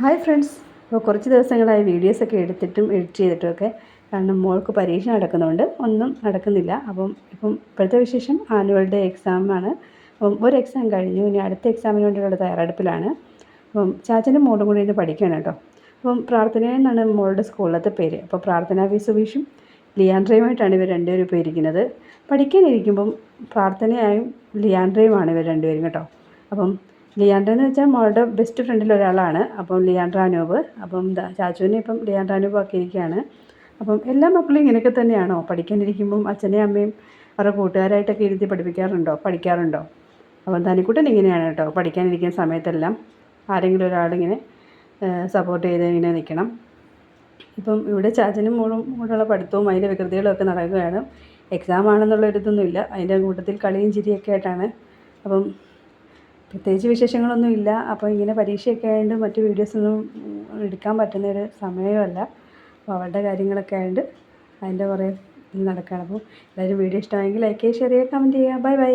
Hi friends ഇപ്പോൾ കുറച്ച് ദിവസങ്ങളായി വീഡിയോസൊക്കെ എടുത്തിട്ടും എഡിറ്റ് ചെയ്തിട്ടും ഒക്കെ കാരണം മോൾക്ക് പരീക്ഷ നടക്കുന്നതുകൊണ്ട് ഒന്നും നടക്കുന്നില്ല. അപ്പം ഇപ്പം ഇപ്പോഴത്തെ വിശേഷം ആനുവൽ ഡേ എക്സാമാണ് അപ്പം ഒരു എക്സാം കഴിഞ്ഞു. ഇനി അടുത്ത എക്സാമിന് വേണ്ടിയുള്ള തയ്യാറെടുപ്പിലാണ്. അപ്പം ചാച്ചന്റെ മോളും കൂടി ഇരുന്ന് പഠിക്കുകയാണ് കേട്ടോ. അപ്പം പ്രാർത്ഥന എന്നാണ് മോളുടെ സ്കൂളിലത്തെ പേര്. അപ്പോൾ പ്രാർത്ഥന വി സുബീഷും ലിയാൻഡ്രയുമായിട്ടാണ് ഇവർ രണ്ടുപേരും ഇപ്പോൾ ഇരിക്കുന്നത്. പഠിക്കാനിരിക്കുമ്പം പ്രാർത്ഥനയായും ലിയാൻഡ്രയുമാണ് ഇവർ രണ്ടുപേരും കേട്ടോ. അപ്പം ലിയാൻഡ്ര എന്ന് വെച്ചാൽ മോളുടെ ബെസ്റ്റ് ഫ്രണ്ടിൽ ഒരാളാണ്. അപ്പം ലിയാൻഡ്ര അനൂപ്. അപ്പം ചാച്ചുവിനെ ഇപ്പം ലിയാൻഡ്ര അനൂപ് ആക്കിയിരിക്കുകയാണ് അപ്പം എല്ലാ മക്കളും ഇങ്ങനെയൊക്കെ തന്നെയാണോ? പഠിക്കാനിരിക്കുമ്പം അച്ഛനെയും അമ്മയും അവരുടെ കൂട്ടുകാരായിട്ടൊക്കെ ഇരുത്തി പഠിപ്പിക്കാറുണ്ടോ? പഠിക്കാറുണ്ടോ? അപ്പം തനിക്കുട്ടൻ ഇങ്ങനെയാണ് കേട്ടോ. പഠിക്കാനിരിക്കുന്ന സമയത്തെല്ലാം ആരെങ്കിലും ഒരാളിങ്ങനെ സപ്പോർട്ട് ചെയ്ത് ഇങ്ങനെ നിൽക്കണം. ഇപ്പം ഇവിടെ ചാച്ചനും മോളും കൂടെയുള്ള പഠിത്തവും അതിന്റെ വികൃതികളും ഒക്കെ നടക്കുകയാണ്. എക്സാം ആണെന്നുള്ള ഒരിതൊന്നുമില്ല അതിന്റെ കൂട്ടത്തിൽ കളിയും ചിരിയൊക്കെ ആയിട്ടാണ്. അപ്പം പ്രത്യേകിച്ച് വിശേഷങ്ങളൊന്നും ഇല്ല. അപ്പോൾ ഇങ്ങനെ പരീക്ഷയൊക്കെ ആയതുകൊണ്ട് മറ്റു വീഡിയോസൊന്നും എടുക്കാൻ പറ്റുന്ന ഒരു സമയമല്ല. അപ്പോൾ അവളുടെ കാര്യങ്ങളൊക്കെ ആയതുകൊണ്ട് അതിന്റെ കുറേ നടക്കുകയാണ്. അപ്പോൾ എല്ലാവരും വീഡിയോ ഇഷ്ടമായെങ്കിൽ ലൈക്ക് ചെയ്യുക ഷെയർ ചെയ്യുക കമന്റ് ചെയ്യുക. Bye bye